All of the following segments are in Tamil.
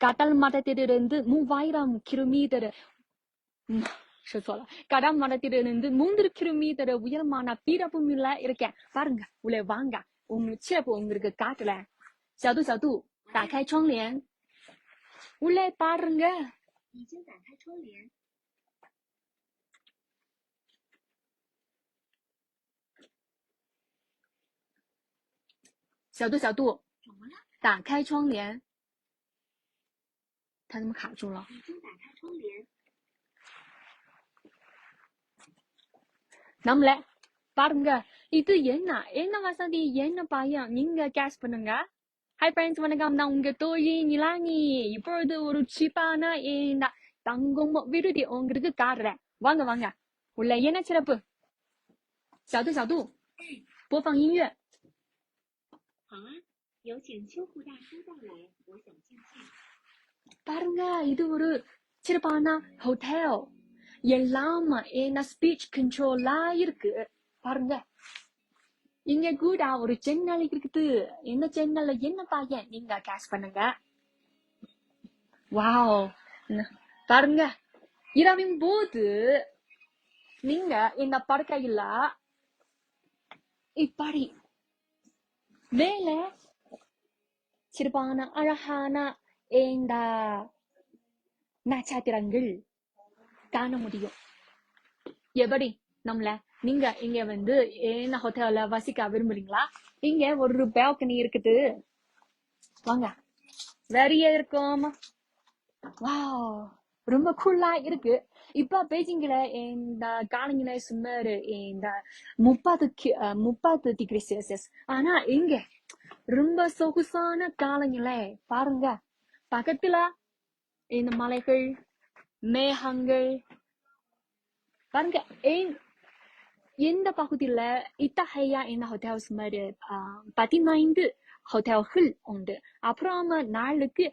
கடல் மட்டத்திலிருந்து மூவாயிரம் கிலோமீட்டர் ம்,说错了கடல் மட்டத்திலிருந்து மூன்று கிலோமீட்டர் உயரமான பீடபூமியில இருக்கேன் பாருங்க உள்ளே வாங்க உங்க சிறப்பு உங்களுக்கு காட்டுறேன் 小度小度打开窗帘 他怎么卡住了？已经打开窗帘。来？巴东哥，你对人呐？哎，那晚上的人的保养，您个 gas 不能？Hi friends，我那个那我们个抖音，你拉里？一波都我都七那人的，当公么？为了的我们这个的嘞，玩个玩个，我来演那去了不？小度小度，播放音乐。好啊，有请秋裤大叔到来，我想进去。பாருங்க இது ஒரு சிறப்பான ஹோட்டல் எல்லாம் என்ன ஸ்பீச் கண்ட்ரோலா இருக்கு. பாருங்க. இங்க கூட ஒரு ஜன்னல் இருக்குது. இந்த ஜன்னல்ல என்ன பையன்? நீங்க கேஷ் பண்ணுங்க. வாவ் பாருங்க. இரவின் போது நீங்க இந்த படுக்கையில இப்படி. மேல சிறப்பான அழகான இந்த நட்சத்திரங்கள் காண முடியும்? எப்படி நம்மள? நீங்க இங்க வந்து என்ன ஹோட்டல்ல வசிக்க விரும்புறீங்களா? இங்க ஒரு பால்கனி இருக்குது. வாங்க. வெறிய இருக்கும். வா ரொம்ப கூலா இருக்கு. இப்ப பெய்ஜிங்ல இந்த காலநிலை சுமார் இந்த முப்பது கி- அஹ், முப்பது டிகிரி செல்சியஸ் ஆனா இங்க ரொம்ப சொகுசான காலநிலை பாருங்க. பக்கத்துல இந்த மலைகள் மேகங்கள். பாருங்க எந்த இந்த பகுதியில இத்தகைய இந்த ஹோட்டல்ஸ் சுமார் பதினைந்து ஹோட்டல்கள் உண்டு. அப்புறம் நாளுக்கு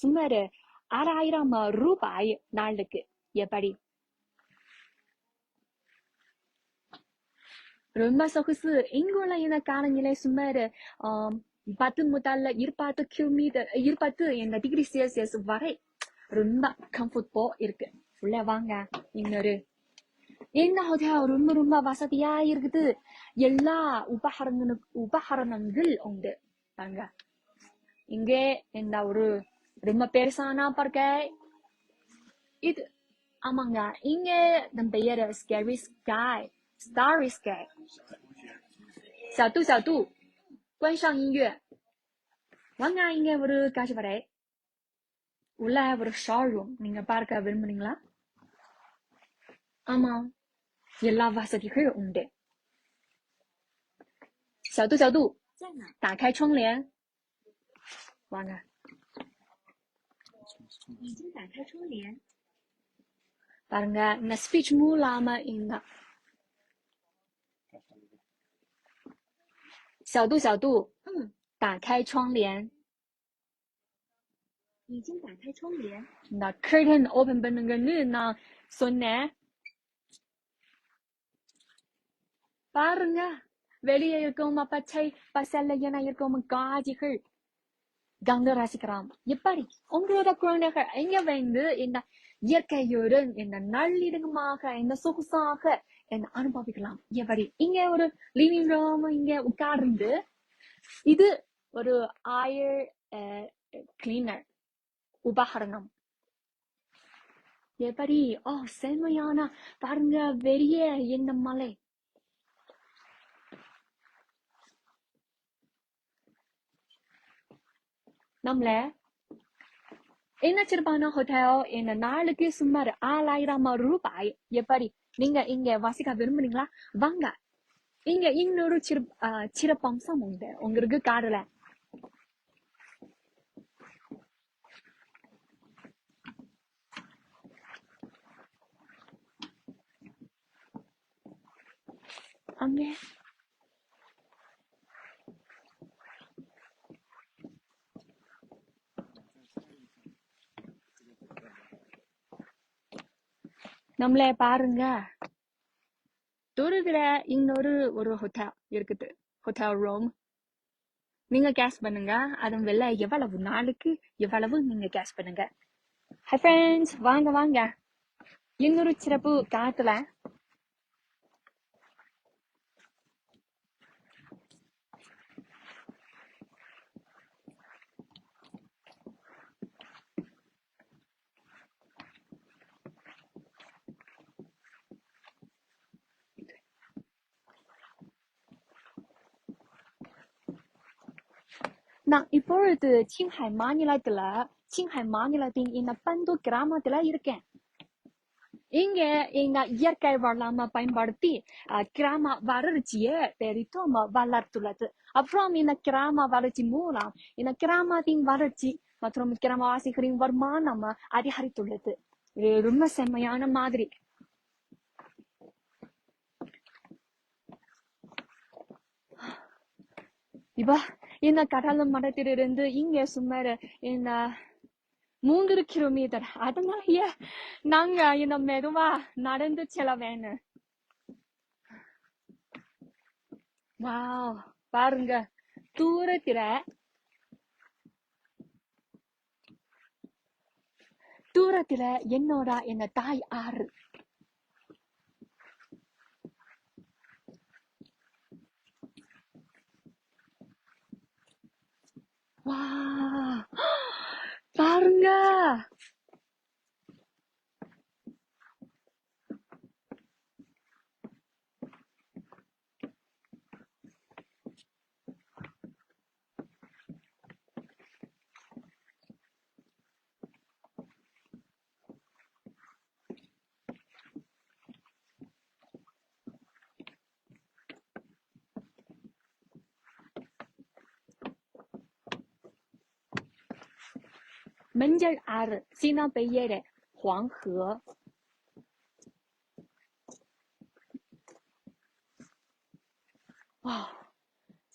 சுமார் ஆறாயிரம் ரூபாய் நாளுக்கு. எப்படி? ரொம்ப சொகுசு. இங்குள்ள இந்த காலநிலை சுமார் ஆஹ் பத்து முதல்ல இருபது கிலோமீட்டர் இருபது எங்க டிகிரி செல்சியஸ் வரை ரொம்ப கம்ஃபர்டபுள் இருக்கு உள்ள வாங்க இன்னொரு என்ன ஹோட்டல் ரொம்ப ரொம்ப வசதியா இருக்குது எல்லா உபகரணங்களும் உபகரணங்கள் உண்டு தாங்க இங்கே இந்த ஒரு ரொம்ப பெருசானா பார்க்க இது ஆமாங்க இங்கே நம்ம பெயர் ஸ்கேரி ஸ்கை ஸ்டாரி ஸ்கை சத்து சத்து 关上音乐 wang ah in gai wang gai wang ai 了。阿妈，你那瓦 ai wang 小度小度打开窗帘 wang 已经打开窗帘 but speech mool 的小度，小度，嗯，打开窗帘。已经打开窗帘。The curtain open by the noon on Sunday. 巴人啊，外里也有给我们把菜、把菜来，也那也给我们干几口。刚到那些个啷，一巴里，我们给他过那会儿，人家问的，人家也该有人，人家哪里的个嘛个，人家说不上个。அனுபவிக்கலாம். எப்படி இங்க ஒரு லிவிங் ரூம் இங்க உட்கார்ந்து இது ஒரு ஆயர் கிளீனர் உபகரணம். எப்படி ஓ செம்மையான பாருங்க வெளியே இந்த மலை. நம்மள என்ன சிறப்பான ஹோட்டல் என்ன நாளுக்கு சுமார் ஆறாயிரம் ரூபாய். எப்படி நீங்க இங்க வாசிக்க விரும்புறீங்களா வாங்க. இங்க இன்னொரு சிறு ஆஹ் சிறப்பம்சம் உண்டு. உங்களுக்கு காடல அங்கே. நம்மள பாருங்க. தூரத்துல இன்னொரு ஒரு ஹோட்டல் இருக்குது. ஹோட்டல் ரூம் நீங்க கேஷ் பண்ணுங்க. அதன் வெளில எவ்வளவு நாளுக்கு எவ்வளவு நீங்க கேஷ் பண்ணுங்க. ஹை ஃப்ரெண்ட்ஸ் வாங்க வாங்க. இன்னொரு சிறப்பு காட்டுல நான் இப்பொழுது சிங்ஹாய் மாநிலத்துல சிங்ஹாய் மாநிலத்தின் இந்த பந்து கிராமத்துல இருக்கேன் இங்க எங்க இயற்கை வளம பயன்படுத்தி கிராம வளர்ச்சியை பெரிதும் வளர்த்துள்ளது. அப்புறம் இந்த கிராம வளர்ச்சி மூலம் இந்த கிராமத்தின் வளர்ச்சி மற்றும் கிராமவாசிகளின் வருமானம் அதிகரித்துள்ளது. ரொம்ப செம்மையான மாதிரி. இப்ப இந்த கடல் மடத்திலிருந்து இங்க சுமார் இந்த மூன்று கிலோமீட்டர் அதனாலயே நாங்க இந்த மெதுவா நடந்து செல்ல வேணும். வாவ் பாருங்க தூரத்துல தூரத்துல என்னோட என்ன தாய் ஆறு வா பாருங்க மஞ்சள் ஆறு சீனா பெயர் 黄河。வா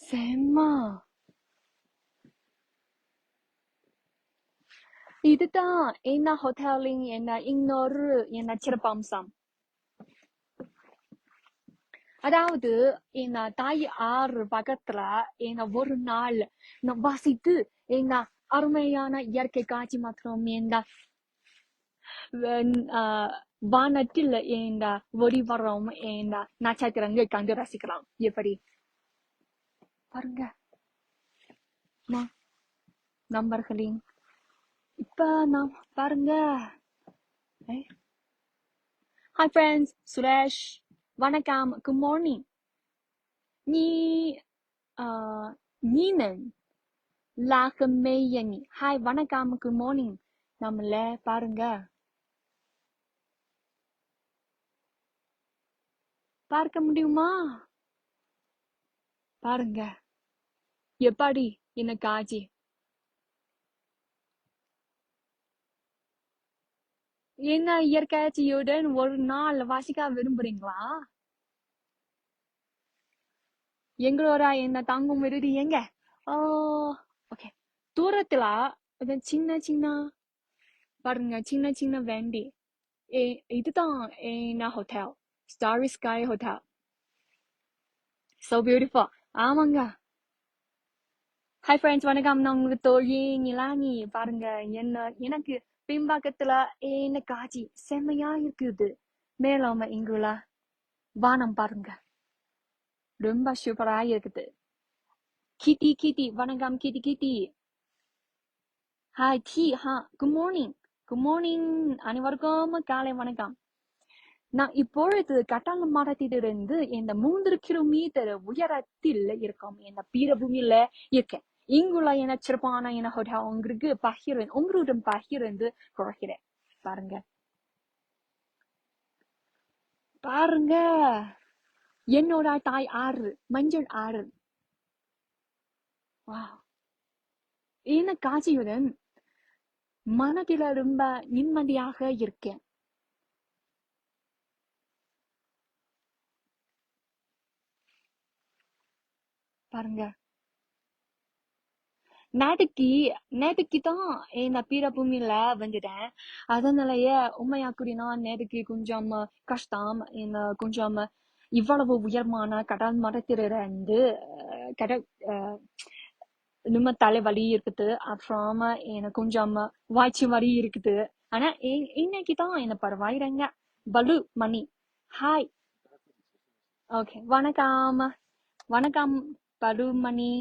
செம்ம இதுதான் என்ன ஹோட்டலின் என்ன இன்னொரு என்ன சிறப்பம்சம் அதாவது என்ன தாய் ஆறு பக்கத்துல என்ன ஒரு நாள் நான் வாசித்து என்ன அருமையான இயற்கை காட்சி மற்றும் என்ன வெண்- ஆஹ் வானத்தில் இந்த ஒளி வரும் இந்த நட்சத்திரங்கள் கண்டு ரசிக்கலாம் எப்படி பாருங்க நான் நண்பர்களின் இப்ப நாம் பாருங்க ஹாய் ஃப்ரெண்ட்ஸ் சுரேஷ் வணக்கம் குட் மார்னிங் நீ ஆஹ் நீனன் லாக மேயனி ஹாய் வணக்கம் குட் மார்னிங் நம்மள பாருங்க. பார்க்க முடியுமா? பாருங்க. எப்படி என்ன காஜி என்ன இயற்கையுடன் ஒரு நாள் வாசிக்க விரும்புறீங்களா? எங்களோட என்ன தங்கும் விருது எங்க? ஓ ஓகே தூரத்துல அது சின்ன சின்ன பாருங்க சின்ன சின்ன வண்டி. ஏ இதுதான் என்ன hotel starry sky hotel so beautiful ஆமாங்க. ஹாய் ஃப்ரெண்ட்ஸ் வணக்கம். நான் உங்களுக்கு தோழி நிலானி. பாருங்க என்ன எனக்கு பின்பக்கத்துல என்ன காட்சி செம்மையா இருக்குது. மேலாம இங்குள்ள வானம் பாருங்க. ரொம்ப சூப்பரா இருக்குது. கிட்டி கிட்டி வணக்கம் கிட்டி கிட்டி ஹாய் டீ ஹா குட் மார்னிங் குட் மார்னிங் அனைவருக்கும் காலை வணக்கம். நான் இப்பொழுது கட்டாள மரத்திலிருந்து இந்த மூன்று கிலோமீட்டர் உயரத்தில் இருக்கும். இந்த பீரபூமியில இருக்கேன். இங்குள்ள என சிறப்பான என ஹோட்டல் உங்களுக்கு பகிர்ந்து உங்களுடன் பகிர்ந்து குறைக்கிறேன் பாருங்க. பாருங்க. என்னோட தாய் ஆறு மஞ்சள் ஆறு. வா இந்த காட்சியுடன் மனதில ரொம்ப நிம்மதியாக இருக்கேன். பாருங்க. நேற்றுக்கு நேற்றுக்கு தான் இந்த பீரபூமியில வந்துட்டேன். அதனாலயே உண்மையா கூறினா நேற்றுக்கு கொஞ்சம் கஷ்டம். இந்த கொஞ்சம் இவ்வளவு உயர்மான கடல் மரத்திலிருந்து அஹ், கடல் நம்ம தலை வலி இருக்குது அப்புறமா எனக்கு கொஞ்சம் வாய்ச்சி வலி இருக்குது. ஆனா இன்னைக்கு தான் என்ன பரவாயில்லைங்க. பலு மணி. ஹாய் ஓகே வணக்கம். வணக்கம் பலு மணி.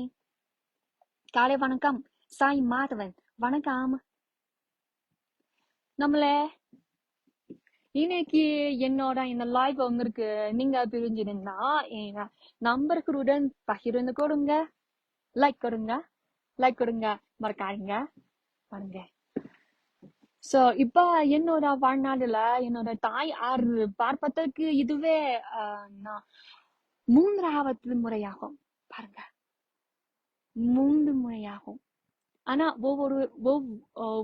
காலை வணக்கம். சாய் மாதவன் வணக்கம். நம்மளே இன்னைக்கு என்னோட இந்த லைவ் உங்களுக்கு நீங்க பிரிஞ்சிருந்தா என் நம்பருக்குடன் பகிர்ந்து கொடுங்க. லைக் கொடுங்க. லைக் கொடுங்க மறக்காதீங்க. பாருங்க. சோ இப்ப என்னோட வாழ்நாடுல என்னோட தாய் ஆறு பார்ப்பதற்கு இதுவே நான் மூன்றாவது முறையாகும். பாருங்க. மூன்று முறையாகும். ஆனா ஒவ்வொரு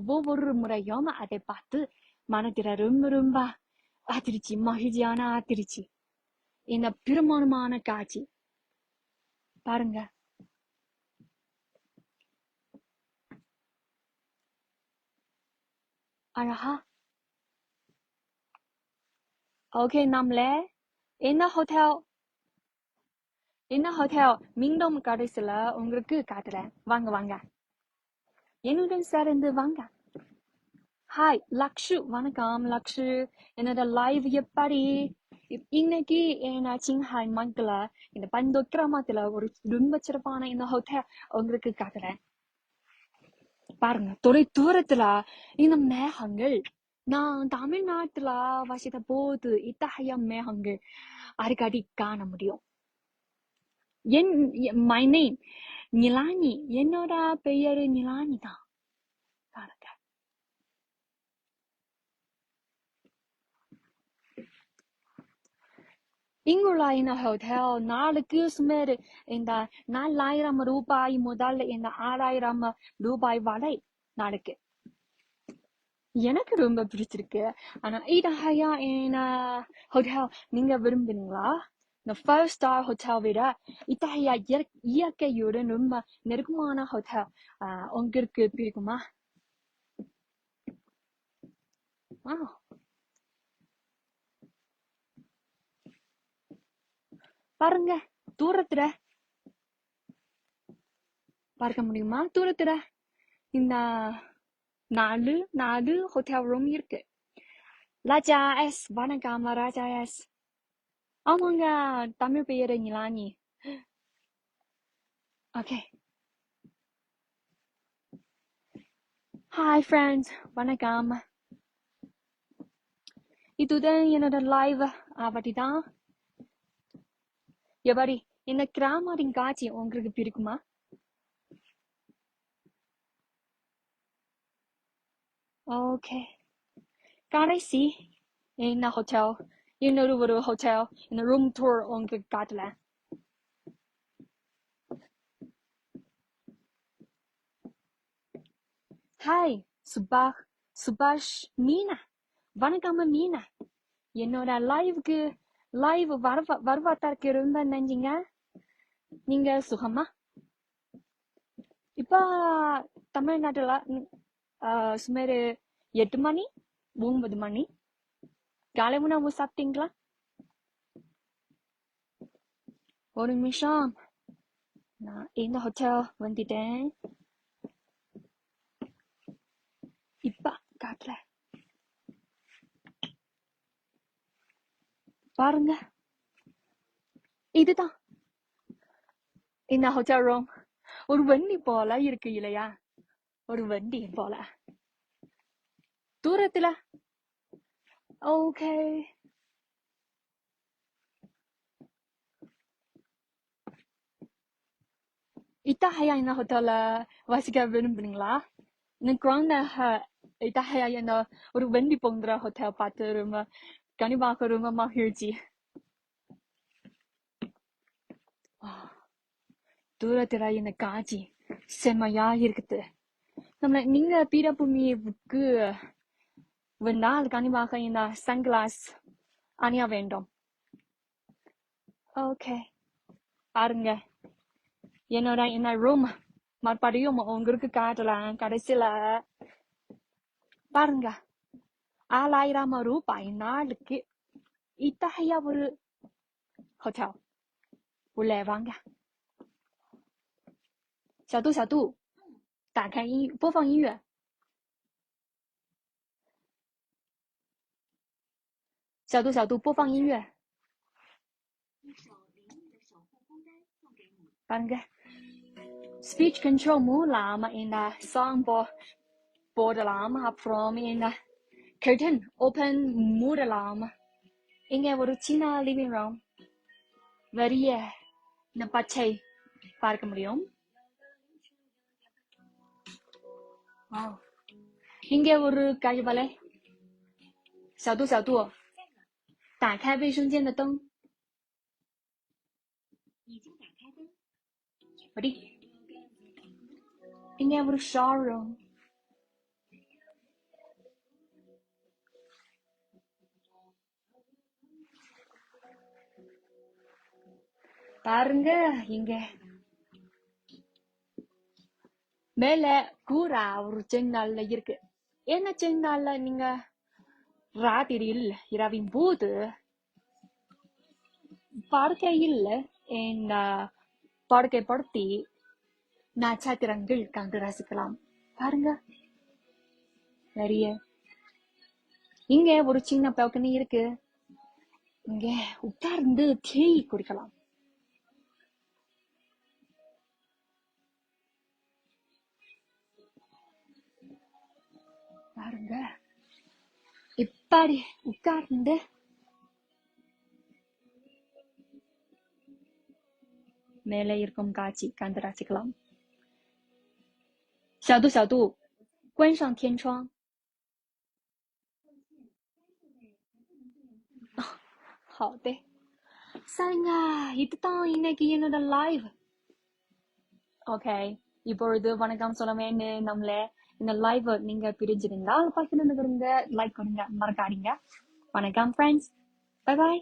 ஒவ்வொரு முறையும் அதை பார்த்து மனதில ரொம்ப ரொம்ப ஆத்திரிச்சு மகிழ்ச்சியான ஆத்திரிச்சு. இந்த பெருமானமான காட்சி. பாருங்க. அழகா ஓகே நம்மளே என்ன ஹோட்டல் என்ன ஹோட்டல் மீண்டும் கடைசில உங்களுக்கு காட்டுறேன் வாங்க வாங்க என்னுடன் சேர்ந்து வாங்க ஹாய் லக்ஷு வணக்கம் லக்ஷு என்னோட லைவ் எப்படி இன்னைக்கு என்ன சிங்ஹாய் மங்கள இந்த பந்தோ கிராமத்துல ஒரு ரொம்ப சிறப்பான இந்த ஹோட்டல் உங்களுக்கு காட்டுறேன் பாருங்க தொலை தூரத்துல இந்த மேகங்கள் நான் தமிழ்நாட்டுல வசித்த போது இத்தகைய மேகங்கள் அடிக்கடி காண முடியும். என் மை நேம் நிலானி. என்னோட பெயரு நிலானி தான் பாருங்க இங்குள்ள இந்த ஹோட்டல் நாளுக்கு சுமார் இந்த நாலாயிரம் ரூபாய் முதல் இந்த ஆறாயிரம் ரூபாய் வரை நாளுக்கு எனக்கு ரொம்ப பிடிச்சிருக்கு. ஆனா இத்தகைய என்ன ஹோட்டல் நீங்க விரும்புறீங்களா இந்த ஃபைவ் ஸ்டார் ஹோட்டல் விட இத்தகைய இயற்- இயற்கையுடன் ரொம்ப நெருக்கமான ஹோட்டல் உங்களுக்கு பிடிக்குமா? ஆ பாருங்க தூரத்துல பார்க்க முடியுமா தூரத்துல இந்த நாலு நாலு ஹோட்டல் ரூம் இருக்கு ராஜா எஸ் வணக்கம் ராஜா எஸ் ஆமாங்க தமிழ் பெயரு நிலானி ஓகே ஹாய் ஃப்ரெண்ட்ஸ் வணக்கம் இதுதான் என்னோட லைவ் அப்படிதான் எவரி இந்த கிராமரின் காட்சி உங்களுக்கு பிடிக்குமா? ஓகே கடைசி என்ன ஹோட்டல் இன்னொரு ஒரு ஹோட்டல் இந்த ரூம் டூர் உங்களுக்கு காட்டல. ஹாய் சுபாஷ் சுபாஷ் மீனா வணக்கம் மீனா என்னோட லைவுக்கு லைவ் வரவ வருவாத்தாருக்கு இருந்தா நினைஞ்சீங்க நீங்க சுகமா? இப்ப தமிழ்நாட்டுல சுமார் எட்டு மணி ஒன்பது மணி. காலை உணவு சாப்பிட்டீங்களா? ஒரு நிமிஷம். நான் இந்த ஹோட்டல் வந்துட்டேன். இப்ப காட்டுல பாருங்க. இதுதான். இந்த ஹோட்டல் ரூம் ஒரு வண்டி போல இருக்கு இல்லையா? ஒரு வண்டி போல. தூரத்துல? ஓகே இத்தகையா இந்த ஹோட்டல்ல வசிக்க விரும்புறீங்களா? இந்த குழந்தை இத்தகையா என்ன ஒரு வண்டி போங்கிற ஹோட்டல் பார்த்து ரொம்ப கண்டிப்பாக ரொம்ப மகிழ்ச்சி ஆ, தூரத்துல இந்த காட்சி. செம்மையா இருக்குது. நம்ம நீங்க பீடபூமிக்கு வந்தால் கண்டிப்பாக இந்த சன்கிளாஸ் அணிய வேண்டும். ஓகே. பாருங்க. என்னோட என்ன ரூம் மறுபடியும் உங்களுக்கு காட்டலாம். கடைசியில. பாருங்க. ஆலாயிரம் ரூபாய் நாளுக்கு 呀小度，小度，打开音，播放音乐。小度，小度，播放音乐。放个 speech control，mu lama in a song board board lama from in。curtain open mu the lama. இங்கே ஒரு சின்ன லிவிங் ரூம் வரிய இந்த பச்சை பார்க்க முடியும் Wow. இங்கே ஒரு கழிவறை小度小度打开卫生间的灯已经打开灯， Ready? இங்கே ஒரு shower room பாருங்க இங்க. மேல கூரா ஒரு செங்கால்ல இருக்கு. என்ன செங்கால்ல நீங்க? ராத்திரியில் இரவின் போது. படுக்கையில் என் படுக்கை படுத்தி நட்சத்திரங்கள் கண்டு ரசிக்கலாம். பாருங்க. நிறைய. இங்க ஒரு சின்ன balcony இருக்கு. இங்க உட்கார்ந்து தேய் குடிக்கலாம். பாருங்க எப்பாடி உட்காந்து மேலே இருக்கும் காட்சி கண்டு ரசிக்கலாம் சது சது குவன்ஷாங் தியன்ஷாங் ஹோ தே சரிங்க இதுதான் இன்னைக்கு என்னோட லைவ் ஓகே இப்பொழுது வணக்கம் சொல்ல வேண்டு நம்மள இந்த லைவ் நீங்க பிரிஞ்சிருந்தா பகிர்ந்து கொடுங்க லைக் கொடுங்க மறக்காதீங்க. வணக்கம் ஃப்ரெண்ட்ஸ் பை பாய்